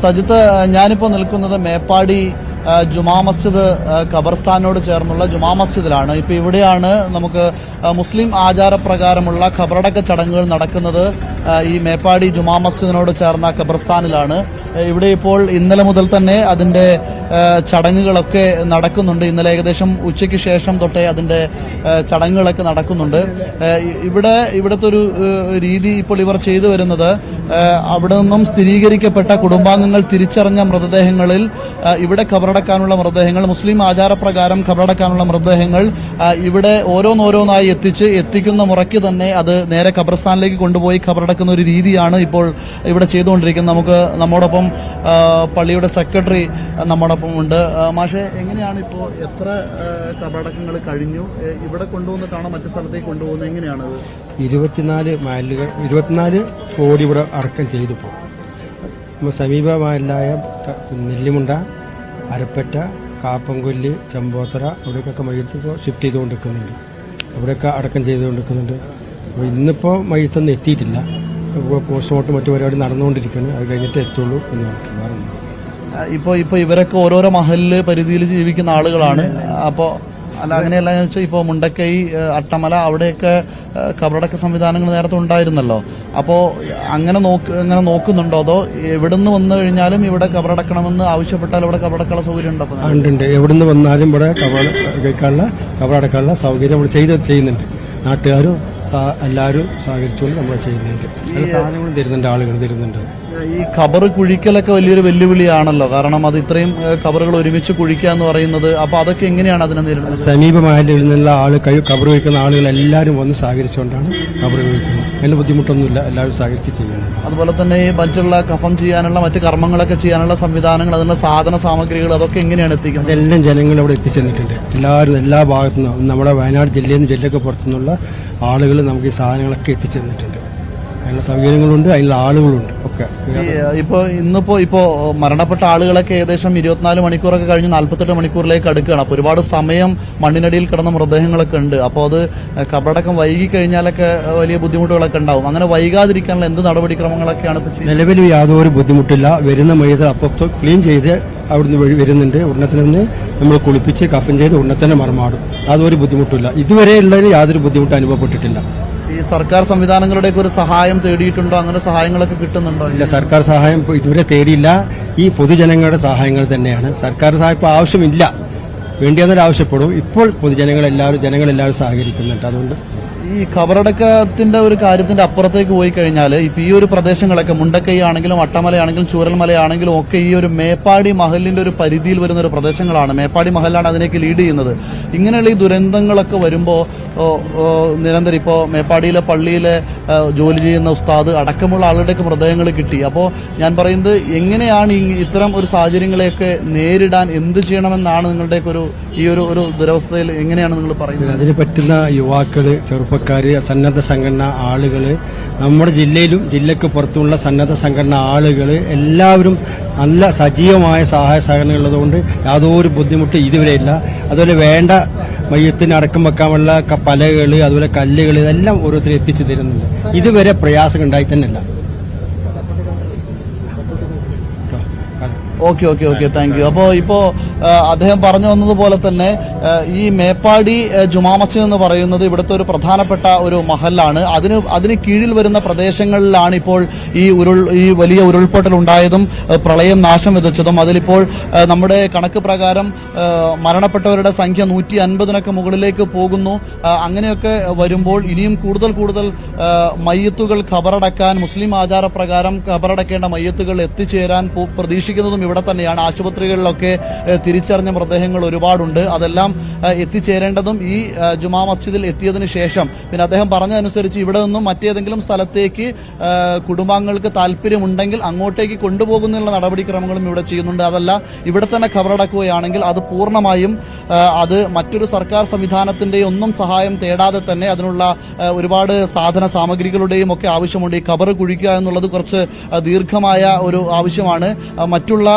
സജിത്ത് ഞാനിപ്പോൾ നിൽക്കുന്നത് മേപ്പാടി ജുമാ മസ്ജിദ് ഖബർസ്ഥാനോട് ചേർന്നുള്ള ജുമാ മസ്ജിദിലാണ്. ഇപ്പോൾ ഇവിടെയാണ് നമുക്ക് മുസ്ലിം ആചാരപ്രകാരമുള്ള ഖബറടക്ക ചടങ്ങുകൾ നടക്കുന്നത് ഈ മേപ്പാടി ജുമാ മസ്ജിദിനോട് ചേർന്ന ഖബർസ്ഥാനിലാണ്. ഇവിടെ ഇപ്പോൾ ഇന്നലെ മുതൽ തന്നെ അതിന്റെ ഏഹ് ചടങ്ങുകളൊക്കെ നടക്കുന്നുണ്ട്. ഇന്നലെ ഏകദേശം ഉച്ചയ്ക്ക് ശേഷം തൊട്ടേ അതിന്റെ ചടങ്ങുകളൊക്കെ നടക്കുന്നുണ്ട്. ഇവിടെ ഇവിടുത്തെ ഒരു രീതി ഇപ്പോൾ ഇവർ ചെയ്തു വരുന്നത് അവിടെ നിന്നും സ്ഥിരീകരിക്കപ്പെട്ട കുടുംബാംഗങ്ങൾ തിരിച്ചറിഞ്ഞ മൃതദേഹങ്ങളിൽ ഇവിടെ കബറടക്കാനുള്ള മൃതദേഹങ്ങൾ മുസ്ലിം ആചാരപ്രകാരം കബറടക്കാനുള്ള മൃതദേഹങ്ങൾ ഇവിടെ ഓരോന്നോരോന്നായി എത്തിച്ച് എത്തിക്കുന്ന മുറയ്ക്ക് തന്നെ അത് നേരെ ഖബർസ്ഥാനിലേക്ക് കൊണ്ടുപോയി ഖബറടക്കുന്ന ഒരു രീതിയാണ് ഇപ്പോൾ ഇവിടെ ചെയ്തുകൊണ്ടിരിക്കുന്നത്. നമുക്ക് നമ്മോടൊപ്പം പള്ളിയുടെ സെക്രട്ടറി നമ്മോടൊപ്പം ആ, മാഷെ എങ്ങനെയാണ് ഇപ്പോൾ എത്ര കബടക്കങ്ങൾ കഴിഞ്ഞു? ഇവിടെ കൊണ്ടുവന്നിട്ടാണോ മറ്റു സ്ഥലത്തേക്ക് കൊണ്ടുപോകുന്നത് എങ്ങനെയാണ് ഇരുപത്തിനാല് മൈലുകൾ ഇരുപത്തിനാല് കോടി ഇവിടെ അടക്കം ചെയ്തു പോകും സമീപമായായ ത- നെല്ലിമുണ്ട അരപ്പറ്റ കാപ്പംകൊല്ല് ചെമ്പോത്തറ അവിടേക്കൊക്കെ മയ്യത്ത് ഇപ്പോൾ ഷിഫ്റ്റ് ചെയ്തുകൊണ്ടിരിക്കുന്നുണ്ട്. അവിടെയൊക്കെ അടക്കം ചെയ്തുകൊണ്ടിരിക്കുന്നുണ്ട്. അപ്പോൾ ഇന്നിപ്പോൾ മയ്യത്തൊന്നും എത്തിയിട്ടില്ല. പോസ്റ്റ്മോർട്ടം മറ്റു പരിപാടി നടന്നുകൊണ്ടിരിക്കുകയാണ്. അത് കഴിഞ്ഞിട്ട് എത്തുള്ളൂ എന്ന് പറഞ്ഞിട്ട് വേറെ ഒന്നും. ഇപ്പോൾ ഇപ്പോൾ ഇവരൊക്കെ ഓരോരോ മഹലിൽ പരിധിയിൽ ജീവിക്കുന്ന ആളുകളാണ്. അപ്പോൾ അല്ല അങ്ങനെയല്ല എന്ന് വെച്ചാൽ ഇപ്പോൾ മുണ്ടക്കൈ അട്ടമല അവിടെയൊക്കെ കബറടക്ക സംവിധാനങ്ങൾ നേരത്തെ ഉണ്ടായിരുന്നല്ലോ. അപ്പോൾ അങ്ങനെ നോക്ക് അങ്ങനെ നോക്കുന്നുണ്ടോ? അതോ എവിടുന്ന് വന്നു കഴിഞ്ഞാലും ഇവിടെ കബറടക്കണമെന്ന് ആവശ്യപ്പെട്ടാൽ ഇവിടെ കബറടക്കുള്ള സൗകര്യം ഉണ്ടോ ഉണ്ട്. എവിടുന്ന് വന്നാലും ഇവിടെ കബറടക്കാനുള്ള കബറടക്കാനുള്ള സൗകര്യം ഇവിടെ ചെയ്ത് ചെയ്യുന്നുണ്ട്. നാട്ടുകാരും എല്ലാവരും സഹകരിച്ചുകൊണ്ട് നമ്മൾ ചെയ്യുന്നുണ്ട്. സാധനങ്ങളും തരുന്നുണ്ട് ആളുകൾ തരുന്നുണ്ട്. ഈ ഖബർ കുഴിക്കലൊക്കെ വലിയൊരു വെല്ലുവിളിയാണല്ലോ. കാരണം അത് ഇത്രയും ഖബറുകൾ ഒരുമിച്ച് കുഴിക്കുക എന്ന് പറയുന്നത്. അപ്പൊ അതൊക്കെ എങ്ങനെയാണ് അതിനെ നേരിടുന്നത്? സമീപമായാലും നിന്നുള്ള ആൾ കൈ കബർ കുഴിക്കുന്ന ആളുകൾ എല്ലാവരും വന്ന് സഹകരിച്ചുകൊണ്ടാണ് കബർ കുഴിക്കുന്നത്. അതിന് ബുദ്ധിമുട്ടൊന്നുമില്ല എല്ലാവരും സഹകരിച്ച് ചെയ്യുന്നുണ്ട് അതുപോലെ തന്നെ ഈ മറ്റുള്ള കഫം ചെയ്യാനുള്ള മറ്റു കർമ്മങ്ങളൊക്കെ ചെയ്യാനുള്ള സംവിധാനങ്ങൾ അതിനുള്ള സാധന സാമഗ്രികൾ അതൊക്കെ എങ്ങനെയാണ് എത്തിക്കുന്നത്? എല്ലാം ജനങ്ങൾ അവിടെ എത്തിച്ചെന്നിട്ടുണ്ട്. എല്ലാവരും എല്ലാ ഭാഗത്തുനിന്നും നമ്മുടെ വയനാട് ജില്ലയിൽ നിന്ന് ജില്ലയ്ക്ക് പുറത്തുനിന്നുള്ള ആളുകൾ നമുക്ക് ഈ സാധനങ്ങളൊക്കെ എത്തിച്ചേർന്നിട്ടുണ്ട്. അതിനുള്ള സൗകര്യങ്ങളുണ്ട് അതിനുള്ള ആളുകളുണ്ട് ഒക്കെ. ഇപ്പോൾ ഇന്നിപ്പോൾ ഇപ്പോ ഇന്നിപ്പോ ഇപ്പോ മരണപ്പെട്ട ആളുകളൊക്കെ ഏകദേശം ഇരുപത്തിനാല് മണിക്കൂറൊക്കെ കഴിഞ്ഞ് നാല്പത്തെട്ട് മണിക്കൂറിലേക്ക് അടുക്കുകയാണ്. അപ്പോൾ ഒരുപാട് സമയം മണ്ണിനടിയിൽ കിടന്ന മൃതദേഹങ്ങളൊക്കെ ഉണ്ട്. അപ്പോൾ അത് കബറടക്കം വൈകി കഴിഞ്ഞാലൊക്കെ വലിയ ബുദ്ധിമുട്ടുകളൊക്കെ ഉണ്ടാവും. അങ്ങനെ വൈകാതിരിക്കാനുള്ള എന്ത് നടപടിക്രമങ്ങളൊക്കെയാണ് നിലവിൽ യാതൊരു ബുദ്ധിമുട്ടില്ല. വരുന്ന മൈദ അപ്പം ക്ലീൻ ചെയ്ത് അവിടുന്ന് വഴി വരുന്നുണ്ട്. ഉടനെ തന്നെ നമ്മൾ കുളിപ്പിച്ച് കഫൻ ചെയ്ത് ഉടനെ തന്നെ മറമാടും. അതൊരു ബുദ്ധിമുട്ടില്ല. ഇതുവരെ ഉള്ളതിന് യാതൊരു ബുദ്ധിമുട്ടും അനുഭവപ്പെട്ടിട്ടില്ല. ഈ സർക്കാർ സംവിധാനങ്ങളുടെയൊക്കെ ഒരു സഹായം തേടിയിട്ടുണ്ടോ? അങ്ങനെ സഹായങ്ങളൊക്കെ കിട്ടുന്നുണ്ടോ? ഇല്ല സർക്കാർ സഹായം ഇതുവരെ തേടിയില്ല. ഈ പൊതുജനങ്ങളുടെ സഹായങ്ങൾ തന്നെയാണ്. സർക്കാർ സഹായം ഇപ്പോൾ ആവശ്യമില്ല. വേണ്ടിയതിൽ ആവശ്യപ്പെടും. ഇപ്പോൾ പൊതുജനങ്ങളെല്ലാവരും ജനങ്ങളെല്ലാവരും സഹകരിക്കുന്നുണ്ട്. അതുകൊണ്ട് ഈ ഖബറടക്കത്തിന്റെ ഒരു കാര്യത്തിന്റെ അപ്പുറത്തേക്ക് പോയി കഴിഞ്ഞാൽ ഇപ്പൊ ഈ ഒരു പ്രദേശങ്ങളൊക്കെ മുണ്ടക്കൈ അട്ടമലയാണെങ്കിലും ചൂരൽമലയാണെങ്കിലും ഒക്കെ ഈ ഒരു മേപ്പാടി മഹലിന്റെ ഒരു പരിധിയിൽ വരുന്ന ഒരു പ്രദേശങ്ങളാണ്. മേപ്പാടി മഹലാണ് അതിനേക്ക് ലീഡ് ചെയ്യുന്നത്. ഇങ്ങനെയുള്ള ഈ ദുരന്തങ്ങളൊക്കെ വരുമ്പോൾ നിരന്തരം ഇപ്പോൾ മേപ്പാടിയിലെ പള്ളിയിലെ ജോലി ചെയ്യുന്ന ഉസ്താദ് അടക്കമുള്ള ആളുടെയൊക്കെ മൃതദേഹങ്ങൾ കിട്ടി. അപ്പോൾ ഞാൻ പറയുന്നത് എങ്ങനെയാണ് ഇത്തരം ഒരു സാഹചര്യങ്ങളെയൊക്കെ നേരിടാൻ എന്ത് ചെയ്യണമെന്നാണ് നിങ്ങളുടെയൊക്കെ ഒരു ഈ ഒരു ഒരു ദുരവസ്ഥയിൽ എങ്ങനെയാണ് നിങ്ങൾ പറയുന്നത്? അതിന് പറ്റുന്ന യുവാക്കൾ ചെറുപ്പക്കാര് സന്നദ്ധ സംഘടന ആളുകൾ നമ്മുടെ ജില്ലയിലും ജില്ലക്ക് പുറത്തുമുള്ള സന്നദ്ധ സംഘടന ആളുകൾ എല്ലാവരും നല്ല സജീവമായ സഹായ സഹകരണം ഉള്ളതുകൊണ്ട് യാതൊരു ബുദ്ധിമുട്ടും ഇതുവരെ ഇല്ല. അതുപോലെ വേണ്ട മയ്യത്തിന് അടക്കം വെക്കാനുള്ള പലകൾ അതുപോലെ കല്ലുകൾ ഇതെല്ലാം ഓരോരുത്തരും എത്തിച്ചു തരുന്നുണ്ട്. ഇതുവരെ പ്രയാസം ഉണ്ടായി തന്നെ ഇല്ല okay okay okay. Thank you. അപ്പോൾ ഇപ്പോൾ അദ്ദേഹം പറഞ്ഞു വന്നതുപോലെ തന്നെ ഈ മേപ്പാടി ജുമാ മസ്ജിദ് എന്ന് പറയുന്നത് ഇവിടുത്തെ ഒരു പ്രധാനപ്പെട്ട ഒരു മഹലാണ് അതിന് അതിന് കീഴിൽ വരുന്ന പ്രദേശങ്ങളിലാണ് ഇപ്പോൾ ഈ ഉരുൾ ഈ വലിയ ഉരുൾപൊട്ടൽ ഉണ്ടായതും പ്രളയം നാശം വിതച്ചതും. അതിലിപ്പോൾ നമ്മുടെ കണക്ക് പ്രകാരം മരണപ്പെട്ടവരുടെ സംഖ്യ നൂറ്റി അൻപതിനൊക്കെ മുകളിലേക്ക് പോകുന്നു. അങ്ങനെയൊക്കെ വരുമ്പോൾ ഇനിയും കൂടുതൽ കൂടുതൽ മയ്യത്തുകൾ ഖബറടക്കാൻ മുസ്ലിം ആചാരപ്രകാരം ഖബറടക്കേണ്ട മയ്യത്തുകൾ എത്തിച്ചേരാൻ പ്രതീക്ഷിക്കുന്നതും ഇവിടെ തന്നെയാണ്. ആശുപത്രികളിലൊക്കെ തിരിച്ചറിഞ്ഞ മൃതദേഹങ്ങൾ ഒരുപാടുണ്ട്. അതെല്ലാം എത്തിച്ചേരേണ്ടതും ഈ ജുമാ മസ്ജിദിൽ എത്തിയതിനു ശേഷം. പിന്നെ അദ്ദേഹം പറഞ്ഞതനുസരിച്ച് ഇവിടെ നിന്നും മറ്റേതെങ്കിലും സ്ഥലത്തേക്ക് കുടുംബാംഗങ്ങൾക്ക് താല്പര്യമുണ്ടെങ്കിൽ അങ്ങോട്ടേക്ക് കൊണ്ടുപോകുന്നതിനുള്ള നടപടിക്രമങ്ങളും ഇവിടെ ചെയ്യുന്നുണ്ട്. അതല്ല ഇവിടെ തന്നെ ഖബറടക്കുകയാണെങ്കിൽ അത് പൂർണമായും അത് മറ്റൊരു സർക്കാർ സംവിധാനത്തിന്റെ ഒന്നും സഹായം തേടാതെ തന്നെ അതിനുള്ള ഒരുപാട് സാധന സാമഗ്രികളുടെയും ഒക്കെ ആവശ്യമുണ്ട്. ഈ ഖബർ കുഴിക്കുക എന്നുള്ളത് കുറച്ച് ദീർഘമായ ഒരു ആവശ്യമാണ്. മറ്റുള്ള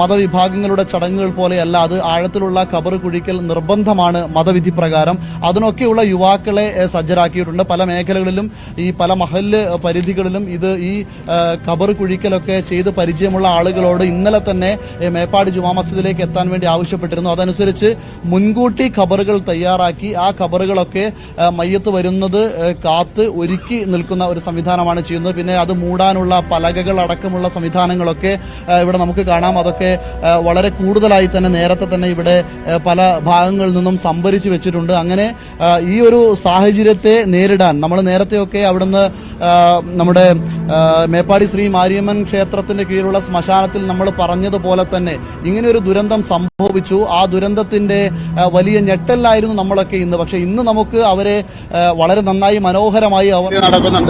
മതവിഭാഗങ്ങൾ ഞങ്ങളുടെ ചടങ്ങുകൾ പോലെയല്ല അത് ആഴത്തിലുള്ള ഖബർ കുഴിക്കൽ നിർബന്ധമാണ് മതവിധി പ്രകാരം. അതിനൊക്കെയുള്ള യുവാക്കളെ സജ്ജരാക്കിയിട്ടുണ്ട്. പല മേഖലകളിലും ഈ പല മഹൽ പരിധികളിലും ഇത് ഈ കബർ കുഴിക്കലൊക്കെ ചെയ്ത് പരിചയമുള്ള ആളുകളോട് ഇന്നലെ തന്നെ മേപ്പാടി ജുമാ മസ്ജിദിലേക്ക് എത്താൻ വേണ്ടി ആവശ്യപ്പെട്ടിരുന്നു. അതനുസരിച്ച് മുൻകൂട്ടി ഖബറുകൾ തയ്യാറാക്കി ആ ഖബറുകളൊക്കെ മയ്യത്ത് വരുന്നത് കാത്ത് ഒരുക്കി നിൽക്കുന്ന ഒരു സംവിധാനമാണ് ചെയ്യുന്നത്. പിന്നെ അത് മൂടാനുള്ള പലകകൾ അടക്കമുള്ള സംവിധാനങ്ങളൊക്കെ ഇവിടെ നമുക്ക് കാണാം. അതൊക്കെ ഏഹ്, വളരെ കൂടുതലായി തന്നെ നേരത്തെ തന്നെ ഇവിടെ പല ഭാഗങ്ങളിൽ നിന്നും സംഭരിച്ചു വെച്ചിട്ടുണ്ട്. അങ്ങനെ ഈ ഒരു സാഹചര്യത്തെ നേരിടാൻ നമ്മൾ നേരത്തെയൊക്കെ അവിടുന്ന് നമ്മുടെ മേപ്പാടി ശ്രീ മാരിയമ്മൻ ക്ഷേത്രത്തിന്റെ കീഴിലുള്ള ശ്മശാനത്തിൽ നമ്മൾ പറഞ്ഞതുപോലെ തന്നെ ഇങ്ങനെ ഒരു ദുരന്തം സംഭവിച്ചു. ആ ദുരന്തത്തിന്റെ വലിയ ഞെട്ടലായിരുന്നു നമ്മളൊക്കെ ഇന്ന്. പക്ഷെ ഇന്ന് നമുക്ക് അവരെ വളരെ നന്നായി മനോഹരമായി അവർ നടക്കുന്നുണ്ട്.